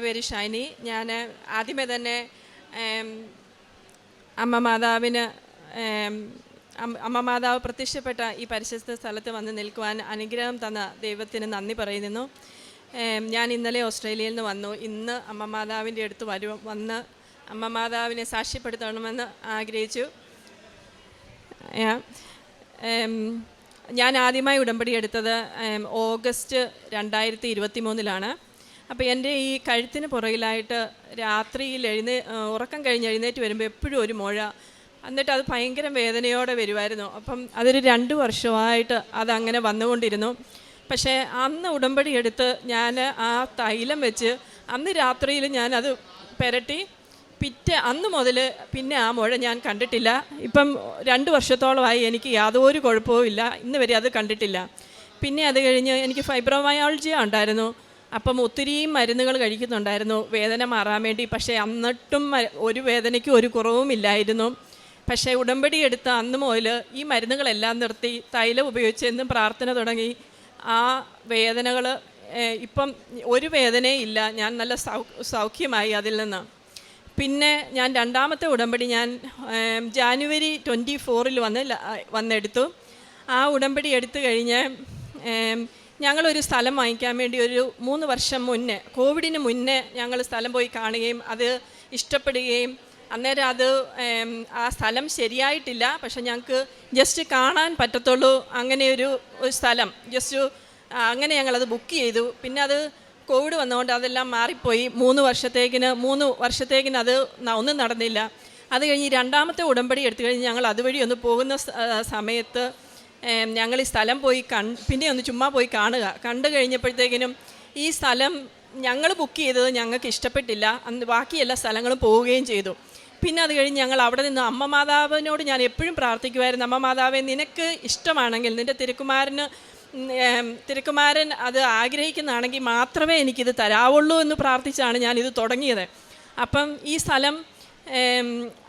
എന്റെ പേര് ഷൈനി. ഞാൻ ആദ്യമേ തന്നെ അമ്മ മാതാവിന് അമ്മ- മാതാവ് പ്രത്യക്ഷപ്പെട്ട ഈ പരിശുദ്ധ സ്ഥലത്ത് വന്ന് നിൽക്കുവാൻ അനുഗ്രഹം തന്ന ദൈവത്തിന് നന്ദി പറയുന്നു. ഞാൻ ഇന്നലെ ഓസ്ട്രേലിയയിൽ നിന്ന് വന്നു. ഇന്ന് അമ്മ മാതാവിന്റെ അടുത്ത് വരും വന്ന് അമ്മ മാതാവിനെ സാക്ഷ്യപ്പെടുത്തണമെന്ന് ആഗ്രഹിച്ചു. ഞാൻ ആദ്യമായി ഉടമ്പടി എടുത്തത് ഓഗസ്റ്റ് രണ്ടായിരത്തി ഇരുപത്തി മൂന്നിലാണ് അപ്പോൾ എന്റെ ഈ കഴുത്തിന് പുറകിലായിട്ട് രാത്രിയിൽ എഴുന്നേ ഉറക്കം കഴിഞ്ഞ് എഴുന്നേറ്റ് വരുമ്പോൾ എപ്പോഴും ഒരു മുഴ. എന്നിട്ട് അത് ഭയങ്കര വേദനയോടെ വരുമായിരുന്നു അപ്പം അതൊരു രണ്ട് വർഷമായിട്ട് അതങ്ങനെ വന്നുകൊണ്ടിരുന്നു. പക്ഷേ അന്ന് ഉടമ്പടി എടുത്ത് ഞാൻ ആ തൈലം വെച്ച് അന്ന് രാത്രിയിൽ ഞാനത് പുരട്ടി. പിറ്റേ അന്ന് മുതൽ പിന്നെ ആ മുഴ ഞാൻ കണ്ടിട്ടില്ല. ഇപ്പം രണ്ട് വർഷത്തോളമായി എനിക്ക് യാതൊരു കുഴപ്പവും ഇല്ല. ഇന്ന് വരെ അത് കണ്ടിട്ടില്ല. പിന്നെ അത് കഴിഞ്ഞ് എനിക്ക് ഫൈബ്രോമയോളജിയ ഉണ്ടായിരുന്നു. അപ്പം ഒത്തിരിയും മരുന്നുകൾ കഴിക്കുന്നുണ്ടായിരുന്നു. വേദന മാറാൻ വേണ്ടി. പക്ഷേ എന്നിട്ടും ഒരു വേദനയ്ക്കും ഒരു കുറവുമില്ലായിരുന്നു പക്ഷേ ഉടമ്പടി എടുത്ത അന്ന് മുതൽ ഈ മരുന്നുകളെല്ലാം നിർത്തി തൈലം ഉപയോഗിച്ച് എന്നും പ്രാർത്ഥന തുടങ്ങി. ആ വേദനകൾ ഇപ്പം ഒരു വേദനയും ഇല്ല. ഞാൻ നല്ല സൗഖ്യമായി അതിൽ നിന്ന്. പിന്നെ ഞാൻ രണ്ടാമത്തെ ഉടമ്പടി ഞാൻ ജാനുവരി ട്വന്റി ഫോറിൽ വന്ന് വന്നെടുത്തു. ആ ഉടമ്പടി എടുത്തു കഴിഞ്ഞ് ഞങ്ങളൊരു സ്ഥലം വാങ്ങിക്കാൻ വേണ്ടി ഒരു മൂന്ന് വർഷം മുന്നേ കോവിഡിന് മുന്നേ ഞങ്ങൾ സ്ഥലം പോയി കാണുകയും അത് ഇഷ്ടപ്പെടുകയും അന്നേരം അത് ആ സ്ഥലം ശരിയായിട്ടില്ല. പക്ഷെ ഞങ്ങൾക്ക് ജസ്റ്റ് കാണാൻ പറ്റത്തുള്ളൂ അങ്ങനെ ഒരു സ്ഥലം. ജസ്റ്റ് അങ്ങനെ ഞങ്ങളത് ബുക്ക് ചെയ്തു. പിന്നെ അത് കോവിഡ് വന്നതുകൊണ്ട് അതെല്ലാം മാറിപ്പോയി. മൂന്ന് വർഷത്തേക്കിന് മൂന്ന് വർഷത്തേക്കിന് അത് ഒന്നും നടന്നില്ല. അത് കഴിഞ്ഞ് രണ്ടാമത്തെ ഉടമ്പടി എടുത്തു കഴിഞ്ഞ് ഞങ്ങൾ അതുവഴി ഒന്ന് പോകുന്ന സമയത്ത് ഞങ്ങൾ ഈ സ്ഥലം പോയി കൺ പിന്നെ ഒന്ന് ചുമ്മാ പോയി കാണുക. കണ്ടു കഴിഞ്ഞപ്പോഴത്തേക്കിനും ഈ സ്ഥലം ഞങ്ങൾ ബുക്ക് ചെയ്തത് ഞങ്ങൾക്ക് ഇഷ്ടപ്പെട്ടില്ല. അന്ന് ബാക്കി എല്ലാ സ്ഥലങ്ങളും പോവുകയും ചെയ്തു. പിന്നെ അത് കഴിഞ്ഞ് ഞങ്ങൾ അവിടെ നിന്ന് അമ്മ മാതാവിനോട് ഞാൻ എപ്പോഴും പ്രാർത്ഥിക്കുമായിരുന്നു. അമ്മ മാതാവെ നിനക്ക് ഇഷ്ടമാണെങ്കിൽ നിന്റെ തിരുക്കുമാരന് തിരുക്കുമാരൻ അത് ആഗ്രഹിക്കുന്നതാണെങ്കിൽ മാത്രമേ എനിക്കിത് തരാവുള്ളൂ എന്ന് പ്രാർത്ഥിച്ചാണ് ഞാനിത് തുടങ്ങിയത്. അപ്പം ഈ സ്ഥലം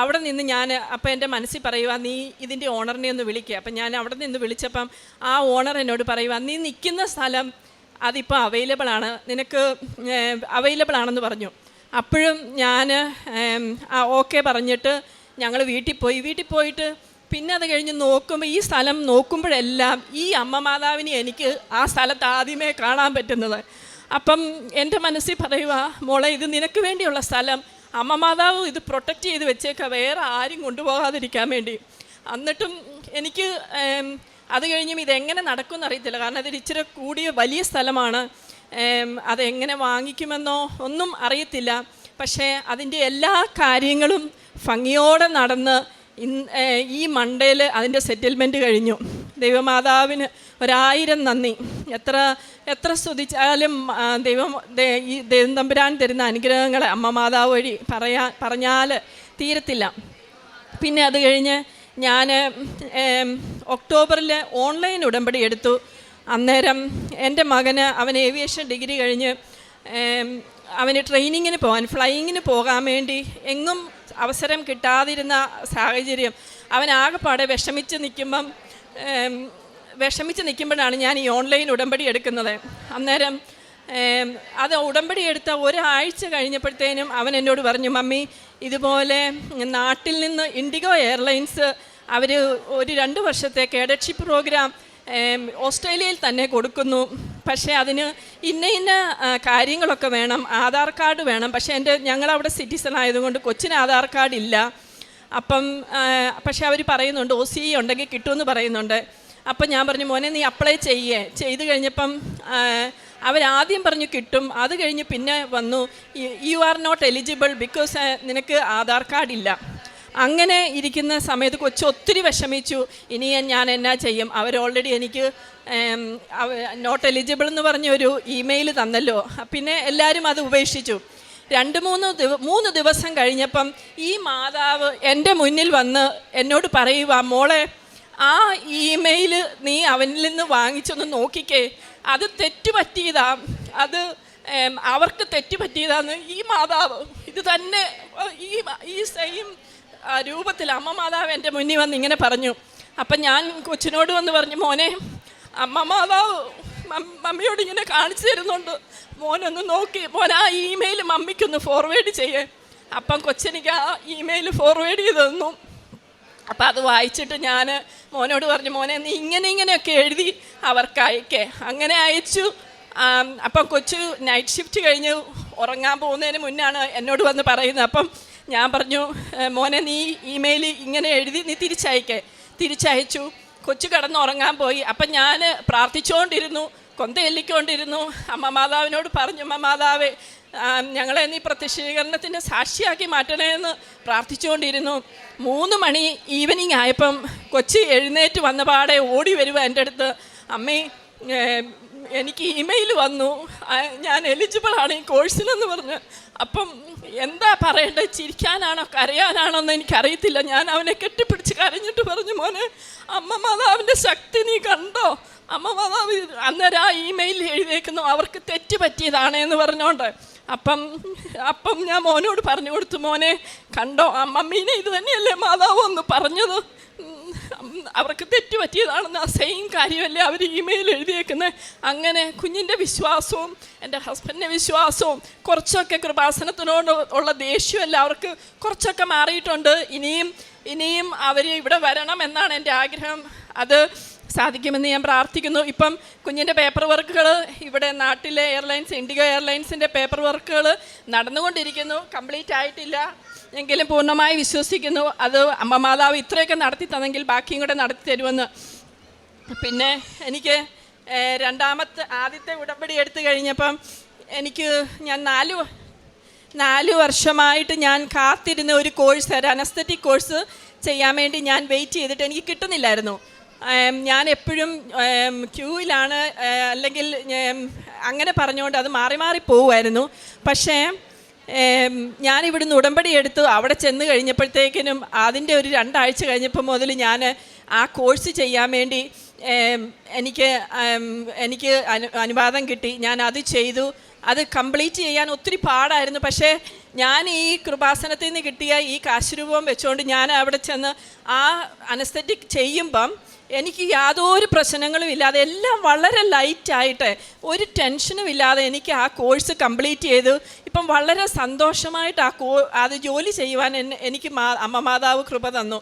അവിടെ നിന്ന് ഞാൻ അപ്പം എന്റെ മനസ്സിൽ പറയുക നീ ഇതിന്റെ ഓണറിനെ ഒന്ന് വിളിക്കുക അപ്പം ഞാൻ അവിടെ നിന്ന് വിളിച്ചപ്പം ആ ഓണർ എന്നോട് പറയുക നീ നിൽക്കുന്ന സ്ഥലം അതിപ്പോൾ അവൈലബിൾ ആണ്. നിനക്ക് അവൈലബിൾ ആണെന്ന് പറഞ്ഞു. അപ്പോഴും ഞാൻ ഓക്കെ പറഞ്ഞിട്ട് ഞങ്ങൾ വീട്ടിൽ പോയി. വീട്ടിൽ പോയിട്ട് പിന്നെ അത് കഴിഞ്ഞ് നോക്കുമ്പോൾ ഈ സ്ഥലം നോക്കുമ്പോഴെല്ലാം ഈ അമ്മ മാതാവിനെ എനിക്ക് ആ സ്ഥലത്ത് ആദ്യമേ കാണാൻ പറ്റുന്നത്. അപ്പം എന്റെ മനസ്സിൽ പറയുക മോളെ ഇത് നിനക്ക് വേണ്ടിയുള്ള സ്ഥലം അമ്മ മാതാവ് ഇത് പ്രൊട്ടക്റ്റ് ചെയ്ത് വെച്ചേക്കാം. വേറെ ആരും കൊണ്ടുപോകാതിരിക്കാൻ വേണ്ടി. എന്നിട്ടും എനിക്ക് അത് കഴിഞ്ഞും ഇതെങ്ങനെ നടക്കുമെന്ന് അറിയത്തില്ല. കാരണം അതൊരു ഇച്ചിരി കൂടിയ വലിയ സ്ഥലമാണ്. അതെങ്ങനെ വാങ്ങിക്കുമെന്നോ ഒന്നും അറിയത്തില്ല. പക്ഷേ അതിന്റെ എല്ലാ കാര്യങ്ങളും ഭംഗിയോടെ നടന്ന് ഈ മണ്ടയിൽ അതിന്റെ സെറ്റിൽമെന്റ് കഴിഞ്ഞു. ദൈവമാതാവിന് ഒരായിരം നന്ദി. എത്ര എത്ര സ്തുതിച്ചാലും ദൈവം ഈ ദൈവം തമ്പുരാൻ തരുന്ന അനുഗ്രഹങ്ങളെ അമ്മ മാതാവ് വഴി പറയാ പറഞ്ഞാൽ തീരത്തില്ല. പിന്നെ അത് കഴിഞ്ഞ് ഞാൻ ഒക്ടോബറിൽ ഓൺലൈൻ ഉടമ്പടി എടുത്തു. അന്നേരം എന്റെ മകന് അവൻ ഏവിയേഷൻ ഡിഗ്രി കഴിഞ്ഞ് അവന് ട്രെയിനിങ്ങിന് പോകാൻ ഫ്ലൈയിങ്ങിന് പോകാൻ വേണ്ടി എങ്ങും അവസരം കിട്ടാതിരുന്ന സാഹചര്യം. അവൻ ആകെപ്പാടെ വിഷമിച്ച് നിൽക്കുമ്പം വിഷമിച്ച് നിൽക്കുമ്പോഴാണ് ഞാൻ ഈ ഓൺലൈൻ ഉടമ്പടി എടുക്കുന്നത്. അന്നേരം അത് ഉടമ്പടി എടുത്ത ഒരാഴ്ച കഴിഞ്ഞപ്പോഴത്തേനും അവൻ എന്നോട് പറഞ്ഞു മമ്മി ഇതുപോലെ നാട്ടിൽ നിന്ന് ഇൻഡിഗോ എയർലൈൻസ് അവർ ഒരു രണ്ട് വർഷത്തെ കേഡറ്റ്ഷിപ്പ് പ്രോഗ്രാം ഓസ്ട്രേലിയയിൽ തന്നെ കൊടുക്കുന്നു. പക്ഷേ അതിന് ഇന്ന ഇന്ന കാര്യങ്ങളൊക്കെ വേണം ആധാർ കാർഡ് വേണം. പക്ഷേ എന്റെ ഞങ്ങളവിടെ സിറ്റിസൺ ആയതുകൊണ്ട് കൊച്ചിന് ആധാർ കാർഡ് ഇല്ല. അപ്പം പക്ഷേ അവർ പറയുന്നുണ്ട് ഒ സി ഉണ്ടെങ്കിൽ കിട്ടുമെന്ന് പറയുന്നുണ്ട്. അപ്പം ഞാൻ പറഞ്ഞു മോനെ നീ അപ്ലൈ ചെയ്യേ. ചെയ്ത് കഴിഞ്ഞപ്പം അവരാദ്യം പറഞ്ഞു കിട്ടും അത് കഴിഞ്ഞ് പിന്നെ വന്നു you are not eligible because നിനക്ക് ആധാർ കാർഡ് ഇല്ല. അങ്ങനെ ഇരിക്കുന്ന സമയത്ത് കൊച്ചു ഒത്തിരി വിഷമിച്ചു ഇനി ഞാൻ എന്നാ ചെയ്യും? അവർ ഓൾറെഡി എനിക്ക് നോട്ട് എലിജിബിൾ എന്ന് പറഞ്ഞൊരു ഇമെയിൽ തന്നല്ലോ. പിന്നെ എല്ലാവരും അത് ഉപേക്ഷിച്ചു. രണ്ട് മൂന്ന് മൂന്ന് ദിവസം കഴിഞ്ഞപ്പം ഈ മാതാവ് എന്റെ മുന്നിൽ വന്ന് എന്നോട് പറയുക മോളെ ആ ഇമെയിൽ നീ അവനിൽ നിന്ന് വാങ്ങിച്ചൊന്ന് നോക്കിക്കേ. അത് തെറ്റുപറ്റിയതാ. അത് അവർക്ക് തെറ്റുപറ്റിയതാന്ന് ഈ മാതാവ് ഇത് തന്നെ ഈ ഈ സെയിം രൂപത്തിൽ അമ്മ മാതാവ് എന്റെ മുന്നിൽ വന്ന് ഇങ്ങനെ പറഞ്ഞു. അപ്പം ഞാൻ കൊച്ചിനോട് വന്ന് പറഞ്ഞു മോനെ അമ്മ മാതാവ് മമ്മിയോട് ഇങ്ങനെ കാണിച്ചു തരുന്നുണ്ട്. മോനൊന്ന് നോക്കി. മോൻ ആ ഇമെയിൽ മമ്മിക്കൊന്ന് ഫോർവേഡ് ചെയ്യേ. അപ്പം കൊച്ചെനിക്ക് ആ ഇമെയിൽ ഫോർവേഡ് ചെയ്ത് തന്നു. അപ്പം അത് വായിച്ചിട്ട് ഞാൻ മോനോട് പറഞ്ഞു മോനെ നീ ഇങ്ങനെ ഇങ്ങനെയൊക്കെ എഴുതി അവർക്ക് അയക്കേ. അങ്ങനെ അയച്ചു. അപ്പം കൊച്ചു നൈറ്റ് ഷിഫ്റ്റ് കഴിഞ്ഞ് ഉറങ്ങാൻ പോകുന്നതിന് മുന്നാണ് എന്നോട് വന്ന് പറയുന്നത്. അപ്പം ഞാൻ പറഞ്ഞു "ഏ, മോനെ നീ ഇമെയിൽ ഇങ്ങനെ എഴുതി നീ തിരിച്ചയക്കേ. തിരിച്ചയച്ചു. കൊച്ചു കിടന്ന് ഉറങ്ങാൻ പോയി. അപ്പം ഞാൻ പ്രാർത്ഥിച്ചുകൊണ്ടിരുന്നു കൊന്തയെല്ലിക്കൊണ്ടിരുന്നു. അമ്മ മാതാവിനോട് പറഞ്ഞു അമ്മ മാതാവേ ഞങ്ങളെ നീ പ്രത്യക്ഷീകരണത്തിന്റെ സാക്ഷിയാക്കി മാറ്റണമെന്ന് പ്രാർത്ഥിച്ചുകൊണ്ടിരുന്നു. മൂന്ന് മണി ഈവനിങ് ആയപ്പം കൊച്ചി എഴുന്നേറ്റ് വന്ന പാടെ ഓടി വരുക എന്റെ അടുത്ത്. അമ്മേ എനിക്ക് ഇമെയിൽ വന്നു. ഞാൻ എലിജിബിളാണ് ഈ കോഴ്സിനെന്ന് പറഞ്ഞ്. അപ്പം എന്താ പറയേണ്ടത്? ചിരിക്കാനാണോ കരയാനാണോ എന്ന് എനിക്കറിയത്തില്ല. ഞാൻ അവനെ കെട്ടിപ്പിടിച്ച് കരഞ്ഞിട്ട് പറഞ്ഞു മോനെ അമ്മ മാതാവിന്റെ ശക്തി നീ കണ്ടോ? അമ്മ അന്നേരം ആ ഇമെയിൽ എഴുതിയേക്കുന്നു. അവർക്ക് തെറ്റ് പറ്റിയതാണ് എന്ന് പറഞ്ഞോണ്ട്. അപ്പം അപ്പം ഞാൻ മോനോട് പറഞ്ഞു കൊടുത്തു മോനെ കണ്ടോ അമ്മമ്മീനെ മമ്മീനെ ഇത് തന്നെയല്ലേ മാതാവ് ഒന്ന് പറഞ്ഞത്? അവർക്ക് തെറ്റ് പറ്റിയതാണെന്ന് ആ സെയിം കാര്യമല്ലേ അവർ ഇമെയിൽ എഴുതിയേക്കുന്നത് അങ്ങനെ കുഞ്ഞിന്റെ വിശ്വാസവും എന്റെ ഹസ്ബൻഡിന്റെ വിശ്വാസവും കുറച്ചൊക്കെ കൃപാസനത്തിനോട് ഉള്ള ദേഷ്യമല്ല അവർക്ക് കുറച്ചൊക്കെ മാറിയിട്ടുണ്ട്. ഇനിയും ഇനിയും അവർ ഇവിടെ വരണം എന്നാണ് എന്റെ ആഗ്രഹം. അത് സാധിക്കുമെന്ന് ഞാൻ പ്രാർത്ഥിക്കുന്നു. ഇപ്പം കുഞ്ഞിന്റെ പേപ്പർ വർക്കുകൾ ഇവിടെ നാട്ടിലെ എയർലൈൻസ് ഇൻഡിഗോ എയർലൈൻസിന്റെ പേപ്പർ വർക്കുകൾ നടന്നുകൊണ്ടിരിക്കുന്നു. കംപ്ലീറ്റ് ആയിട്ടില്ല. എങ്കിലും പൂർണമായി വിശ്വസിക്കുന്നു. അത് അമ്മ മാതാവ് ഇത്രയൊക്കെ നടത്തി തന്നെങ്കിൽ ബാക്കിയും കൂടെ നടത്തി തരുമെന്ന്. പിന്നെ എനിക്ക് രണ്ടാമത്തെ ആദ്യത്തെ ഉടമ്പടി എടുത്തു കഴിഞ്ഞപ്പം എനിക്ക് ഞാൻ നാല് നാല് വർഷമായിട്ട് ഞാൻ കാത്തിരുന്ന ഒരു കോഴ്സ് അനസ്തറ്റിക് കോഴ്സ് ചെയ്യാൻ വേണ്ടി ഞാൻ വെയിറ്റ് ചെയ്തിട്ട് എനിക്ക് കിട്ടുന്നില്ലായിരുന്നു. ഞാൻ എപ്പോഴും ക്യൂവിലാണ് അല്ലെങ്കിൽ അങ്ങനെ പറഞ്ഞുകൊണ്ട് അത് മാറി മാറി പോവുമായിരുന്നു. പക്ഷേ ഞാൻ ഇവിടുന്ന് ഉടമ്പടി എടുത്തു അവിടെ ചെന്ന് കഴിഞ്ഞപ്പോഴത്തേക്കിനും അതിന്റെ ഒരു രണ്ടാഴ്ച കഴിഞ്ഞപ്പോൾ മുതൽ ഞാൻ ആ കോഴ്സ് ചെയ്യാൻ വേണ്ടി എനിക്ക് എനിക്ക് അനു അനുവാദം കിട്ടി. ഞാൻ അത് ചെയ്തു. അത് കംപ്ലീറ്റ് ചെയ്യാൻ ഒത്തിരി പാടായിരുന്നു. പക്ഷേ ഞാൻ ഈ കൃപാസനത്തിൽ നിന്ന് കിട്ടിയ ഈ കാശുരൂപം വെച്ചുകൊണ്ട് ഞാൻ അവിടെ ചെന്ന് ആ അനസ്തറ്റിക് ചെയ്യുമ്പം എനിക്ക് യാതൊരു പ്രശ്നങ്ങളും ഇല്ലാതെ എല്ലാം വളരെ ലൈറ്റായിട്ട് ഒരു ടെൻഷനും ഇല്ലാതെ എനിക്ക് ആ കോഴ്സ് കംപ്ലീറ്റ് ചെയ്തു. ഇപ്പം വളരെ സന്തോഷമായിട്ട് ആ കോ അത് ജോലി ചെയ്യുവാൻ എനിക്ക് മാ അമ്മ മാതാവ് കൃപ തന്നു.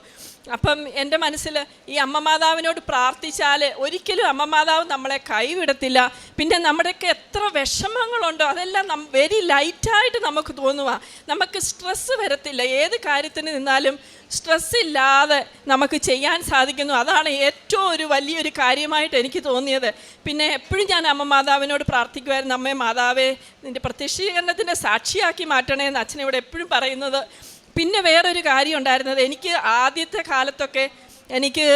അപ്പം എന്റെ മനസ്സിൽ ഈ അമ്മ മാതാവിനോട് പ്രാർത്ഥിച്ചാൽ ഒരിക്കലും അമ്മ മാതാവ് നമ്മളെ കൈവിടത്തില്ല. പിന്നെ നമ്മുടെയൊക്കെ എത്ര വിഷമങ്ങളുണ്ടോ അതെല്ലാം വെരി ലൈറ്റായിട്ട് നമുക്ക് തോന്നുക നമുക്ക് സ്ട്രെസ്സ് വരത്തില്ല. ഏത് കാര്യത്തിന് നിന്നാലും സ്ട്രെസ് ഇല്ലാതെ നമുക്ക് ചെയ്യാൻ സാധിക്കുന്നു. അതാണ് ഏറ്റവും ഒരു വലിയൊരു കാര്യമായിട്ട് എനിക്ക് തോന്നിയത്. പിന്നെ എപ്പോഴും ഞാൻ അമ്മ മാതാവിനോട് പ്രാർത്ഥിക്കുമായിരുന്നു. അമ്മേ മാതാവേ നിന്റെ പ്രത്യക്ഷീകരണത്തിന്റെ സാക്ഷിയാക്കി മാറ്റണേ എന്ന് അച്ഛനിവിടെ എപ്പോഴും പറയുന്നത്. പിന്നെ വേറൊരു കാര്യം ഉണ്ടായിരുന്നത്. എനിക്ക് ആദ്യത്തെ കാലത്തൊക്കെ എനിക്ക്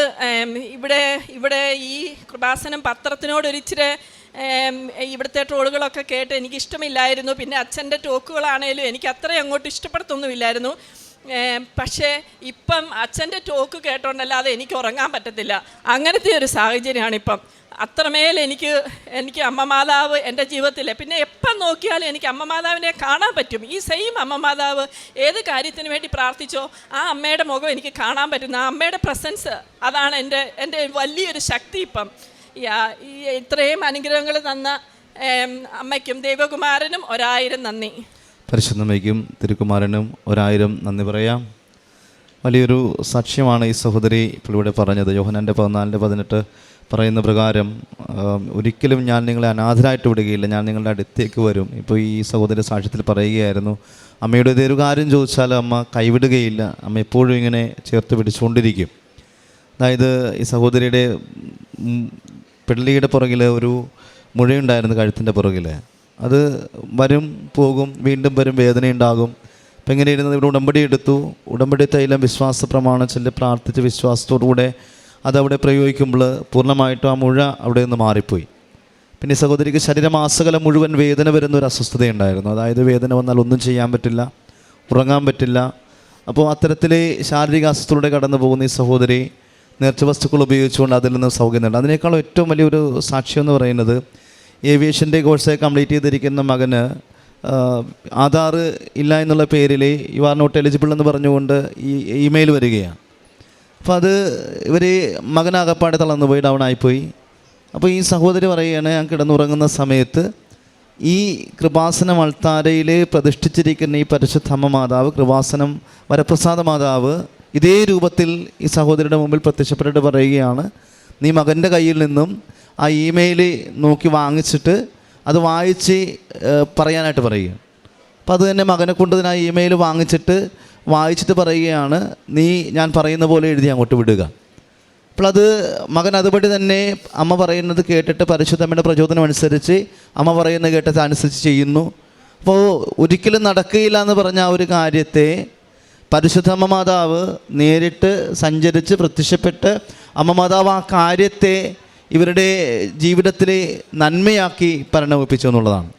ഇവിടെ ഇവിടെ ഈ കൃപാസനം പത്രത്തിനോട് ഒരിച്ചിരി ഇവിടുത്തെ ട്രോളുകളൊക്കെ കേട്ട് എനിക്ക് ഇഷ്ടമില്ലായിരുന്നു പിന്നെ അച്ഛന്റെ ടോക്കുകളാണേലും എനിക്ക് അത്രയും അങ്ങോട്ട് ഇഷ്ടപ്പെടുത്തൊന്നുമില്ലായിരുന്നു. പക്ഷേ ഇപ്പം അച്ഛന്റെ ടോക്ക് കേട്ടോണ്ടല്ലാതെ എനിക്ക് ഉറങ്ങാൻ പറ്റത്തില്ല. അങ്ങനത്തെ ഒരു സാഹചര്യമാണ് ഇപ്പം അത്രമേൽ എനിക്ക് എനിക്ക് അമ്മ മാതാവ് എന്റെ ജീവിതത്തിൽ പിന്നെ എപ്പം നോക്കിയാലും എനിക്ക് അമ്മ മാതാവിനെ കാണാൻ പറ്റും. ഈ സെയിം അമ്മ മാതാവ് ഏത് കാര്യത്തിന് വേണ്ടി പ്രാർത്ഥിച്ചോ ആ അമ്മയുടെ മുഖം എനിക്ക് കാണാൻ പറ്റുന്നു ആ അമ്മയുടെ പ്രസൻസ് അതാണ് എന്റെ എന്റെ വലിയൊരു ശക്തി ഇപ്പം. ആ- ഈ ഇത്രയും അനുഗ്രഹങ്ങൾ തന്ന അമ്മയ്ക്കും ദേവകുമാരനും ഒരായിരം നന്ദി. പരിശുദ്ധമ്മയ്ക്കും തിരുക്കുമാരനും ഒരായിരം നന്ദി പറയാം. വലിയൊരു സാക്ഷ്യമാണ് ഈ സഹോദരി ഇപ്പോൾ ഇവിടെ പറഞ്ഞത്. യോഹനന്റെ പതിനാലിന്റെ പതിനെട്ട് പറയുന്ന പ്രകാരം ഒരിക്കലും ഞാൻ നിങ്ങളെ അനാഥരായിട്ട് വിടുകയില്ല. ഞാൻ നിങ്ങളുടെ അടുത്തേക്ക് വരും. ഇപ്പോൾ ഈ സഹോദരി സാക്ഷ്യത്തിൽ പറയുകയായിരുന്നു അമ്മയുടെ ഏതൊരു കാര്യം ചോദിച്ചാൽ അമ്മ കൈവിടുകയില്ല. അമ്മ എപ്പോഴും ഇങ്ങനെ ചേർത്ത് പിടിച്ചുകൊണ്ടിരിക്കും. അതായത് ഈ സഹോദരിയുടെ പിള്ളയുടെ പുറകിൽ ഒരു മുഴയുണ്ടായിരുന്നു കഴുത്തിന്റെ പുറകിൽ അത് വരും പോകും വീണ്ടും വരും വേദനയുണ്ടാകും അപ്പം ഇങ്ങനെ ഇരുന്നത് ഇവിടെ ഉടമ്പടി എടുത്തു. ഉടമ്പടി തൈലം വിശ്വാസ പ്രമാണം ചൊല്ലി പ്രാർത്ഥിച്ച് വിശ്വാസത്തോടുകൂടെ അതവിടെ പ്രയോഗിക്കുമ്പോൾ പൂർണമായിട്ടും ആ മുഴ അവിടെ നിന്ന് മാറിപ്പോയി. പിന്നെ സഹോദരിക്ക് ശരീരമാസകലം മുഴുവൻ വേദന വരുന്ന ഒരു അസ്വസ്ഥതയുണ്ടായിരുന്നു. അതായത് വേദന വന്നാൽ ഒന്നും ചെയ്യാൻ പറ്റില്ല ഉറങ്ങാൻ പറ്റില്ല. അപ്പോൾ അത്തരത്തിലെ ശാരീരിക അസ്വസ്ഥതയുടെ കടന്നു പോകുന്ന ഈ സഹോദരി നേർച്ച വസ്തുക്കൾ ഉപയോഗിച്ചുകൊണ്ട് അതിൽ നിന്ന് സൗകര്യം നേടും അതിനേക്കാളും ഏറ്റവും വലിയൊരു സാക്ഷ്യം എന്ന് പറയുന്നത് ഏവിയേഷന്റെ കോഴ്സ് കംപ്ലീറ്റ് ചെയ്തിരിക്കുന്ന മകന് ആധാർ ഇല്ല എന്നുള്ള പേരിൽ യു ആർ നോട്ട് എലിജിബിൾ എന്ന് പറഞ്ഞുകൊണ്ട് ഈ ഇമെയിൽ വരികയാണ്. അപ്പോൾ അത് ഇവർ മകനാകപ്പാടെ തളർന്നു പോയി ഡൗൺ ആയിപ്പോയി. അപ്പോൾ ഈ സഹോദരി പറയുകയാണ് ഞാൻ കിടന്നുറങ്ങുന്ന സമയത്ത് ഈ കൃപാസന അൾത്താരയിൽ പ്രതിഷ്ഠിച്ചിരിക്കുന്ന ഈ പരിശുദ്ധമ്മ മാതാവ് കൃപാസനം വരപ്രസാദ മാതാവ് ഇതേ രൂപത്തിൽ ഈ സഹോദരിയുടെ മുമ്പിൽ പ്രത്യക്ഷപ്പെട്ടിട്ട് പറയുകയാണ് നീ മകന്റെ കയ്യിൽ നിന്നും ആ ഇമെയിൽ നോക്കി വാങ്ങിച്ചിട്ട് അത് വായിച്ച് പറയാനായിട്ട് പറയുക. അപ്പോൾ അത് തന്നെ മകനെ കൊണ്ട് തന്നെ ആ ഇമെയിൽ വാങ്ങിച്ചിട്ട് വായിച്ചിട്ട് പറയുകയാണ് നീ ഞാൻ പറയുന്ന പോലെ എഴുതി അങ്ങോട്ട് വിടുക. അപ്പോൾ അത് മകൻ അതുപടി തന്നെ അമ്മ പറയുന്നത് കേട്ടിട്ട് പരിശുദ്ധമ്മയുടെ പ്രചോദനം അനുസരിച്ച് അമ്മ പറയുന്നത് കേട്ടത് അനുസരിച്ച് ചെയ്യുന്നു. അപ്പോൾ ഒരിക്കലും നടക്കുകയില്ല എന്ന് പറഞ്ഞ ആ ഒരു കാര്യത്തെ പരിശുദ്ധമ്മ മാതാവ് നേരിട്ട് സഞ്ചരിച്ച് പ്രത്യക്ഷപ്പെട്ട് അമ്മ മാതാവ് ആ കാര്യത്തെ ഇവരുടെ ജീവിതത്തിലെ നന്മയാക്കി പരിണമിപ്പിച്ചു എന്നുള്ളതാണ്.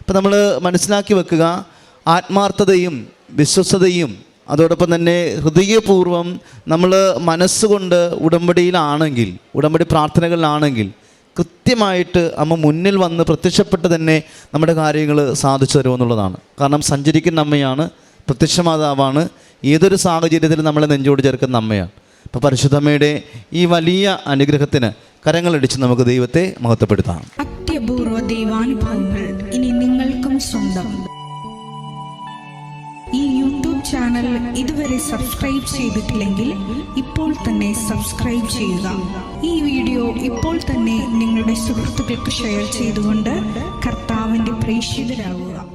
അപ്പം നമ്മൾ മനസ്സിലാക്കി വെക്കുക ആത്മാർത്ഥതയും വിശ്വസ്തയും അതോടൊപ്പം തന്നെ ഹൃദയപൂർവം നമ്മൾ മനസ്സുകൊണ്ട് ഉടമ്പടിയിലാണെങ്കിൽ ഉടമ്പടി പ്രാർത്ഥനകളിലാണെങ്കിൽ കൃത്യമായിട്ട് അമ്മ മുന്നിൽ വന്ന് പ്രത്യക്ഷപ്പെട്ട് തന്നെ നമ്മുടെ കാര്യങ്ങൾ സാധിച്ചു തരുമെന്നുള്ളതാണ്. കാരണം സഞ്ചരിക്കുന്ന അമ്മയാണ് പ്രത്യക്ഷമാതാവാണ് ഏതൊരു സാഹചര്യത്തിലും നമ്മളെ നെഞ്ചോട് ചേർക്കുന്ന അമ്മയാണ്. അപ്പോൾ പരിശുദ്ധമ്മയുടെ ഈ വലിയ അനുഗ്രഹത്തിന് കരങ്ങളടിച്ച് നമുക്ക് ദൈവത്തെ മഹത്വപ്പെടുത്താം. അത്യപൂർവ ദൈവാനുഭവങ്ങൾ ഇനി നിങ്ങൾക്കും സ്വന്തം. ഈ യൂട്യൂബ് ചാനൽ ഇതുവരെ സബ്സ്ക്രൈബ് ചെയ്തിട്ടില്ലെങ്കിൽ ഇപ്പോൾ തന്നെ സബ്സ്ക്രൈബ് ചെയ്യുക. ഈ വീഡിയോ ഇപ്പോൾ തന്നെ നിങ്ങളുടെ സുഹൃത്തുക്കൾക്ക് ഷെയർ ചെയ്തുകൊണ്ട് കർത്താവിന്റെ പ്രേക്ഷിതരാകുക